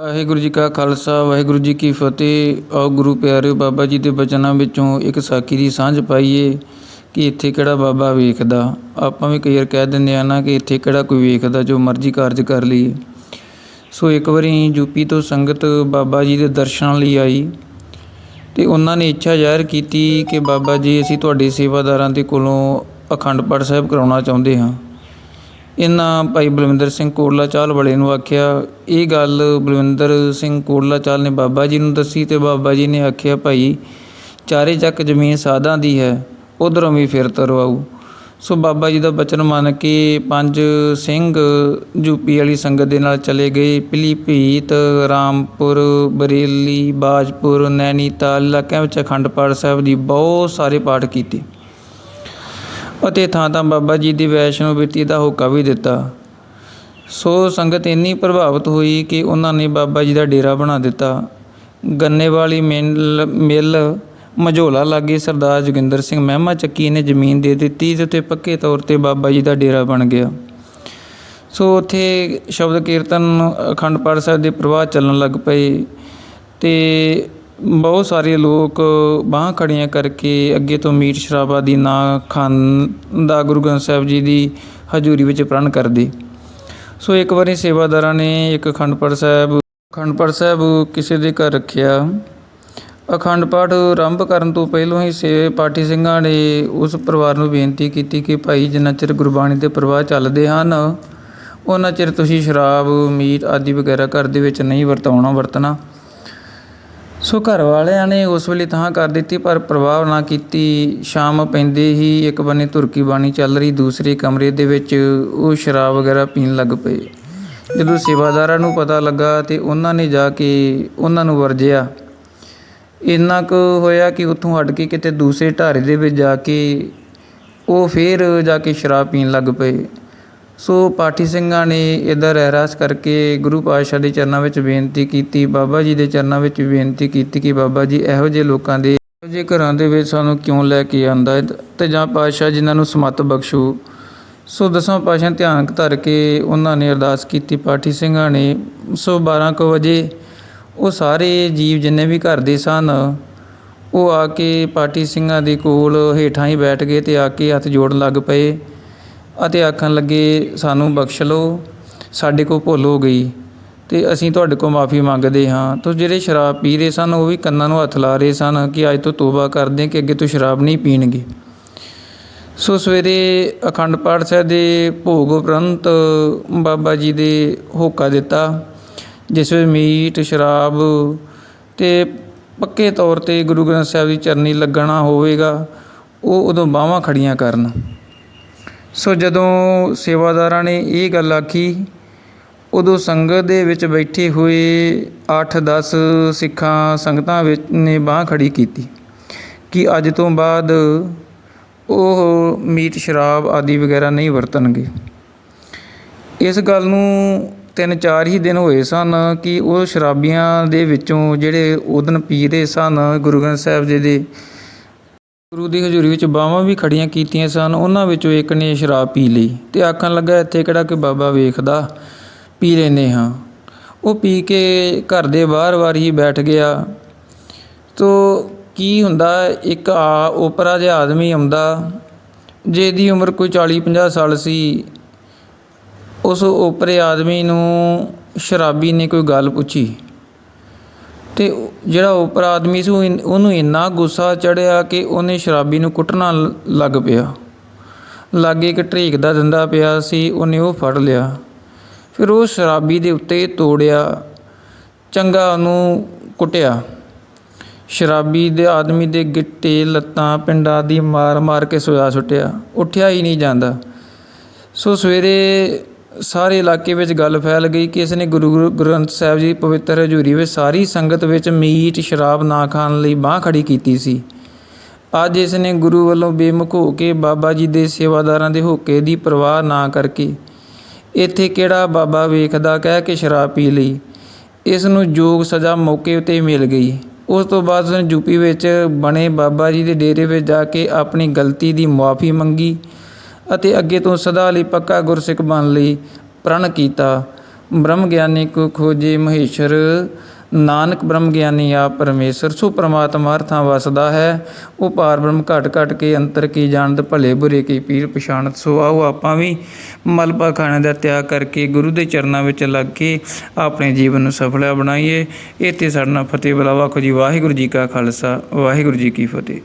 ਵਾਹਿਗੁਰੂ ਜੀ ਕਾ ਖਾਲਸਾ, ਵਾਹਿਗੁਰੂ ਜੀ ਕੀ ਫਤਿਹ। ਆਓ ਗੁਰੂ ਪਿਆਰਿਓ, ਬਾਬਾ ਜੀ ਦੇ ਬਚਨਾਂ ਵਿੱਚੋਂ ਇੱਕ ਸਾਖੀ ਦੀ ਸਾਂਝ ਪਾਈਏ ਕਿ ਇੱਥੇ ਕਿਹੜਾ ਬਾਬਾ ਵੇਖਦਾ। ਆਪਾਂ ਵੀ ਕਈ ਵਾਰ ਕਹਿ ਦਿੰਦੇ ਆ ਨਾ ਕਿ ਇੱਥੇ ਕਿਹੜਾ ਕੋਈ ਵੇਖਦਾ ਜੋ ਮਰਜ਼ੀ ਕਾਰਜ ਕਰ ਲਈਏ। ਸੋ ਇੱਕ ਵਾਰੀ ਯੂਪੀ ਤੋਂ ਸੰਗਤ ਬਾਬਾ ਜੀ ਦੇ ਦਰਸ਼ਨਾਂ ਲਈ ਆਈ ਤੇ ਉਹਨਾਂ ਨੇ ਇੱਛਾ ਜ਼ਾਹਿਰ ਕੀਤੀ ਕਿ ਬਾਬਾ ਜੀ, ਅਸੀਂ ਤੁਹਾਡੇ ਸੇਵਾਦਾਰਾਂ ਦੇ ਕੋਲੋਂ ਅਖੰਡ ਪਾਠ ਸਾਹਿਬ ਕਰਾਉਣਾ ਚਾਹੁੰਦੇ ਹਾਂ। ਇਹਨਾਂ ਭਾਈ ਬਲਵਿੰਦਰ ਸਿੰਘ ਕੋਟਲਾ ਚਾਲ ਵਾਲੇ ਨੂੰ ਆਖਿਆ, ਇਹ ਗੱਲ ਬਲਵਿੰਦਰ ਸਿੰਘ ਕੋਟਲਾ ਚਾਲ ਨੇ ਬਾਬਾ ਜੀ ਨੂੰ ਦੱਸੀ ਤੇ ਬਾਬਾ ਜੀ ਨੇ ਆਖਿਆ, ਭਾਈ, ਚਾਰੇ ਚੱਕ ਜ਼ਮੀਨ ਸਾਧਾਂ ਦੀ ਹੈ, ਉਧਰੋਂ ਵੀ ਫਿਰ ਤਰਵਾਉ ਸੋ ਬਾਬਾ ਜੀ ਦਾ ਬਚਨ ਮੰਨ ਕੇ ਪੰਜ ਸਿੰਘ ਯੂਪੀ ਵਾਲੀ ਸੰਗਤ ਦੇ ਨਾਲ ਚਲੇ ਗਏ। ਪਿਲੀਭੀਤ ਰਾਮਪੁਰ, ਬਰੇਲੀ, ਬਾਜਪੁਰ ਨੈਣੀਤਾਲ ਇਲਾਕਿਆਂ ਵਿੱਚ ਅਖੰਡ ਪਾਠ ਸਾਹਿਬ ਦੀ ਬਹੁਤ ਸਾਰੇ ਪਾਠ ਕੀਤੇ। ਅਤੇ ਥਾਂ ਥਾਂ ਬਾਬਾ ਜੀ ਦੀ ਵੈਸ਼ਨੋ ਬਿਰਤੀ ਦਾ ਹੋਕਾ ਵੀ ਦਿੱਤਾ। ਸੋ ਸੰਗਤ ਇੰਨੀ ਪ੍ਰਭਾਵਿਤ ਹੋਈ ਕਿ ਉਹਨਾਂ ਨੇ ਬਾਬਾ ਜੀ ਦਾ ਡੇਰਾ ਬਣਾ ਦਿੱਤਾ। ਗੰਨੇ ਵਾਲੀ ਮਿਲ ਮਿਲ ਮਝੋਲਾ ਲਾਗੇ ਸਰਦਾਰ ਜੋਗਿੰਦਰ ਸਿੰਘ ਮਹਿਮਾ ਚੱਕੀ ਨੇ ਜ਼ਮੀਨ ਦੇ ਦਿੱਤੀ ਤੇ ਉੱਤੇ ਪੱਕੇ ਤੌਰ ਤੇ ਬਾਬਾ ਜੀ ਦਾ ਡੇਰਾ ਬਣ ਗਿਆ। ਸੋ ਉੱਥੇ ਸ਼ਬਦ ਕੀਰਤਨ ਅਖੰਡ ਪਾਠ ਸਾਹਿਬ ਦੇ ਪ੍ਰਵਾਹ ਚੱਲਣ ਲੱਗ ਪਏ ਤੇ ਬਹੁਤ ਸਾਰੇ ਲੋਕ ਬਾਹਾਂ ਖੜੀਆਂ ਕਰਕੇ ਅੱਗੇ ਤੋਂ ਮੀਟ ਸ਼ਰਾਬ ਆਦਿ ਨਾ ਖਾਣ ਦਾ ਗੁਰੂ ਗ੍ਰੰਥ ਸਾਹਿਬ ਜੀ ਦੀ ਹਜ਼ੂਰੀ ਵਿੱਚ ਪ੍ਰਣ ਕਰਦੇ। ਸੋ ਇੱਕ ਵਾਰੀ ਸੇਵਾਦਾਰਾਂ ਨੇ ਇੱਕ ਅਖੰਡ ਪਾਠ ਸਾਹਿਬ, ਅਖੰਡ ਪਾਠ ਸਾਹਿਬ ਕਿਸੇ ਦੇ ਘਰ ਰੱਖਿਆ। ਅਖੰਡ ਪਾਠ ਆਰੰਭ ਕਰਨ ਤੋਂ ਪਹਿਲਾਂ ਹੀ ਸੇ ਪਾਠੀ ਸਿੰਘਾਂ ਨੇ ਉਸ ਪਰਿਵਾਰ ਨੂੰ ਬੇਨਤੀ ਕੀਤੀ ਕਿ ਭਾਈ ਜਿੰਨਾ ਚਿਰ ਗੁਰਬਾਣੀ ਦੇ ਪ੍ਰਵਾਹ ਚੱਲਦੇ ਹਨ, ਉਹਨਾਂ ਚਿਰ ਤੁਸੀਂ ਸ਼ਰਾਬ, ਮੀਟ ਆਦਿ ਵਗੈਰਾ ਘਰ ਦੇ ਵਿੱਚ ਨਹੀਂ ਵਰਤਾਉਣਾ, ਵਰਤਣਾ। ਸੋ ਘਰ ਵਾਲਿਆਂ ਨੇ ਉਸ ਵੇਲੇ ਤਾਂ ਕਰ ਦਿੱਤੀ, ਪਰ ਪ੍ਰਭਾਵ ਨਾ ਕੀਤੀ। ਸ਼ਾਮ ਪੈਂਦੇ ਹੀ ਇੱਕ ਬੰਨੇ ਤੁਰਕੀ ਬਾਣੀ ਚੱਲ ਰਹੀ, ਦੂਸਰੇ ਕਮਰੇ ਦੇ ਵਿੱਚ ਉਹ ਸ਼ਰਾਬ ਵਗੈਰਾ ਪੀਣ ਲੱਗ ਪਏ। ਜਦੋਂ ਸੇਵਾਦਾਰਾਂ ਨੂੰ ਪਤਾ ਲੱਗਾ ਤੇ ਉਹਨਾਂ ਨੇ ਜਾ ਕੇ ਉਹਨਾਂ ਨੂੰ ਵਰਜਿਆ। ਇੰਨਾ ਕੁ ਹੋਇਆ ਕਿ ਉੱਥੋਂ ਹਟ ਕੇ ਕਿਤੇ ਦੂਸਰੇ ਢਾਰੇ ਦੇ ਵਿੱਚ ਜਾ ਕੇ ਉਹ ਫੇਰ ਜਾ ਕੇ ਸ਼ਰਾਬ ਪੀਣ ਲੱਗ ਪਏ। ਸੋ ਪਾਠੀ ਸਿੰਘਾਂ ਨੇ ਇਧਰ ਰਹਿਰਾਸ ਕਰਕੇ ਗੁਰੂ ਪਾਤਸ਼ਾਹ ਦੇ ਚਰਨਾਂ ਵਿੱਚ ਬੇਨਤੀ ਕੀਤੀ, ਬਾਬਾ ਜੀ ਦੇ ਚਰਨਾਂ ਵਿੱਚ ਬੇਨਤੀ ਕੀਤੀ ਕਿ ਬਾਬਾ ਜੀ ਇਹੋ ਜਿਹੇ ਲੋਕਾਂ ਦੇ, ਇਹੋ ਜਿਹੇ ਘਰਾਂ ਦੇ ਵਿੱਚ ਸਾਨੂੰ ਕਿਉਂ ਲੈ ਕੇ ਆਂਦਾ ਹੈ ਤੇ ਜਾਂ ਪਾਤਸ਼ਾਹ ਜਿਨ੍ਹਾਂ ਨੂੰ ਸਮਤ ਬਖਸ਼ੂ। ਸੋ ਦਸਾਂ ਪਾਤਸ਼ਾਹ ਧਿਆਨ ਧਰ ਕੇ ਉਹਨਾਂ ਨੇ ਅਰਦਾਸ ਕੀਤੀ, ਪਾਠੀ ਸਿੰਘਾਂ ਨੇ, ਸੋ 12 ਕੁ ਵਜੇ ਉਹ ਸਾਰੇ ਜੀਵ ਜਿੰਨੇ ਵੀ ਘਰ ਦੇ ਸਨ, ਉਹ ਆ ਕੇ ਪਾਠੀ ਸਿੰਘਾਂ ਦੇ ਕੋਲ ਹੇਠਾਂ ਹੀ ਬੈਠ ਗਏ ਤੇ ਆ ਕੇ ਹੱਥ ਜੋੜਨ ਲੱਗ ਪਏ। ਅਤੇ ਆਖਣ ਲੱਗੇ, ਸਾਨੂੰ ਬਖਸ਼ ਲਓ, ਸਾਡੇ ਕੋਲ ਭੁੱਲ ਹੋ ਗਈ ਅਤੇ ਅਸੀਂ ਤੁਹਾਡੇ ਕੋਲ ਮਾਫੀ ਮੰਗਦੇ ਹਾਂ। ਤੋ ਜਿਹੜੇ ਸ਼ਰਾਬ ਪੀ ਰਹੇ ਸਨ, ਉਹ ਵੀ ਕੰਨਾਂ ਨੂੰ ਹੱਥ ਲਾ ਰਹੇ ਸਨ ਕਿ ਅੱਜ ਤੋਂ ਤੋਬਾ ਕਰਦੇ ਕਿ ਅੱਗੇ ਤੋਂ ਸ਼ਰਾਬ ਨਹੀਂ ਪੀਣਗੇ। ਸੋ ਸਵੇਰੇ ਅਖੰਡ ਪਾਠ ਸਾਹਿਬ ਦੇ ਭੋਗ ਉਪਰੰਤ ਬਾਬਾ ਜੀ ਦੇ ਹੋਕਾ ਦਿੱਤਾ, ਜਿਸ ਵਿੱਚ ਮੀਟ, ਸ਼ਰਾਬ ਤੇ ਪੱਕੇ ਤੌਰ ਤੇ ਗੁਰੂ ਗ੍ਰੰਥ ਸਾਹਿਬ ਦੀ ਚਰਨੀ ਲੱਗਣਾ ਹੋਵੇਗਾ, ਉਹ ਉਦੋਂ ਬਾਹਾਂ ਖੜੀਆਂ ਕਰਨ। ਸੋ ਜਦੋਂ ਸੇਵਾਦਾਰਾਂ ਨੇ ਇਹ ਗੱਲ ਆਖੀ, ਉਦੋਂ ਸੰਗਤ ਦੇ ਵਿੱਚ ਬੈਠੇ ਹੋਏ 8-10 ਸਿੱਖਾਂ ਸੰਗਤਾਂ ਵਿੱਚ ਨੇ ਬਾਹ ਖੜੀ ਕੀਤੀ ਕਿ ਅੱਜ ਤੋਂ ਬਾਅਦ ਉਹ ਮੀਟ, ਸ਼ਰਾਬ ਆਦਿ ਵਗੈਰਾ ਨਹੀਂ ਵਰਤਣਗੇ। ਇਸ ਗੱਲ ਨੂੰ ਤਿੰਨ ਚਾਰ ਹੀ ਦਿਨ ਹੋਏ ਸਨ ਕਿ ਉਹ ਸ਼ਰਾਬੀਆਂ ਦੇ ਵਿੱਚੋਂ ਜਿਹੜੇ ਉਦਨ ਪੀ ਰਹੇ ਸਨ, ਗੁਰੂ ਗ੍ਰੰਥ ਸਾਹਿਬ ਜੀ ਦੇ ਗੁਰੂ ਦੀ ਹਜ਼ੂਰੀ ਵਿੱਚ ਬਾਹਾਂ ਵੀ ਖੜੀਆਂ ਕੀਤੀਆਂ ਸਨ, ਉਹਨਾਂ ਵਿੱਚੋਂ ਇੱਕ ਨੇ ਸ਼ਰਾਬ ਪੀ ਲਈ ਤੇ ਆਖਣ ਲੱਗਾ, ਇੱਥੇ ਕਿਹੜਾ ਕਿ ਬਾਬਾ ਵੇਖਦਾ? ਪੀ ਲੈਨੇ ਹਾਂ। ਉਹ ਪੀ ਕੇ ਘਰ ਦੇ ਬਾਹਰ-ਬਾਹਰ ਹੀ ਬੈਠ ਗਿਆ। ਤੋ ਕੀ ਹੁੰਦਾ? ਇੱਕ ਆ ਉਪਰਾ ਜਿਹਾ ਆਦਮੀ ਆਉਂਦਾ, ਜਿਹਦੀ ਉਮਰ ਕੋਈ 40-50 ਸਾਲ ਸੀ। ਉਸ ਉਪਰੇ ਆਦਮੀ ਨੂੰ ਸ਼ਰਾਬੀ ਨੇ ਕੋਈ ਗੱਲ ਪੁੱਛੀ। ਅਤੇ ਜਿਹੜਾ ਉੱਪਰ ਆਦਮੀ ਸੀ, ਉਹ ਇਨ- ਉਹਨੂੰ ਇੰਨਾ ਗੁੱਸਾ ਚੜ੍ਹਿਆ ਕਿ ਉਹਨੇ ਸ਼ਰਾਬੀ ਨੂੰ ਕੁੱਟਣਾ ਲ- ਲੱਗ ਪਿਆ। ਲਾਗੇ ਇੱਕ ਢਰੀਕ ਦਾ ਦਿੰਦਾ ਪਿਆ ਸੀ, ਉਹਨੇ ਉਹ ਫੜ ਲਿਆ। ਫਿਰ ਉਹ ਸ਼ਰਾਬੀ ਦੇ ਉੱਤੇ ਤੋੜਿਆ, ਚੰਗਾ ਉਹਨੂੰ ਕੁੱਟਿਆ। ਸ਼ਰਾਬੀ ਦੇ ਆਦਮੀ ਦੇ ਗਿੱਟੇ, ਲੱਤਾਂ, ਪਿੰਡਾਂ ਦੀ ਮਾਰ ਮਾਰ ਕੇ ਸੋਇਆ ਸੁੱਟਿਆ। ਉੱਠਿਆ ਹੀ ਨਹੀਂ ਜਾਂਦਾ। ਸੋ ਸਵੇਰੇ ਸਾਰੇ ਇਲਾਕੇ ਵਿੱਚ ਗੱਲ ਫੈਲ ਗਈ ਕਿ ਇਸ ਨੇ ਗੁਰੂ ਗੁਰੂ ਗ੍ਰੰਥ ਸਾਹਿਬ ਜੀ ਦੀ ਪਵਿੱਤਰ ਹਜ਼ੂਰੀ ਵਿੱਚ ਸਾਰੀ ਸੰਗਤ ਵਿੱਚ ਮੀਟ, ਸ਼ਰਾਬ ਨਾ ਖਾਣ ਲਈ ਬਾਹ ਖੜੀ ਕੀਤੀ ਸੀ। ਅੱਜ ਇਸ ਨੇ ਗੁਰੂ ਵੱਲੋਂ ਬੇਮੁਖ ਹੋ ਕੇ ਬਾਬਾ ਜੀ ਦੇ ਸੇਵਾਦਾਰਾਂ ਦੇ ਹੋਕੇ ਦੀ ਪਰਵਾਹ ਨਾ ਕਰਕੇ ਇੱਥੇ ਕਿਹੜਾ ਬਾਬਾ ਵੇਖਦਾ ਕਹਿ ਕੇ ਸ਼ਰਾਬ ਪੀ ਲਈ। ਇਸ ਨੂੰ ਜੋਗ ਸਜ਼ਾ ਮੌਕੇ ਉਤੇ ਮਿਲ ਗਈ। ਉਸ ਤੋਂ ਬਾਅਦ ਉਸਨੇ ਯੂਪੀ ਵਿੱਚ ਬਣੇ ਬਾਬਾ ਜੀ ਦੇ ਡੇਰੇ ਵਿੱਚ ਜਾ ਕੇ ਆਪਣੀ ਗਲਤੀ ਦੀ ਮੁਆਫੀ ਮੰਗੀ। ਅਤੇ ਅੱਗੇ ਤੋਂ ਸਦਾ ਲਈ ਪੱਕਾ ਗੁਰਸਿੱਖ ਬਣ ਲਈ ਪ੍ਰਣ ਕੀਤਾ। ਬ੍ਰਹਮ ਗਿਆਨੀ ਕੋ ਖੋਜੇ ਮਹੇਸ਼ਰ, ਨਾਨਕ ਬ੍ਰਹਮ ਗਿਆਨੀ ਆਪ ਪਰਮੇਸ਼ਰ ਸੋ ਪ੍ਰਮਾਤਮਾ ਅਰਥਾਂ ਵਸਦਾ ਹੈ। ਉਹ ਪਾਰ ਬ੍ਰਹਮ ਘਟ ਘਟ ਕੇ ਅੰਤਰ ਕੀ ਜਾਣਤ ਭਲੇ ਬੁਰੇ ਕੀ ਪੀਰ ਪਛਾਣਤ ਸੋ ਆਓ ਆਪਾਂ ਵੀ ਮਲਬਾ ਖਾਣੇ ਦਾ ਤਿਆਗ ਕਰਕੇ ਗੁਰੂ ਦੇ ਚਰਨਾਂ ਵਿੱਚ ਲੱਗ ਕੇ ਆਪਣੇ ਜੀਵਨ ਨੂੰ ਸਫਲਾ ਬਣਾਈਏ। ਇੱਥੇ ਸਾਡਾ ਫਤਿਹ ਬੁਲਾਵਾ ਖੋ ਜੀ, ਵਾਹਿਗੁਰੂ ਜੀ ਕਾ ਖਾਲਸਾ, ਵਾਹਿਗੁਰੂ ਜੀ ਕੀ ਫਤਿਹ।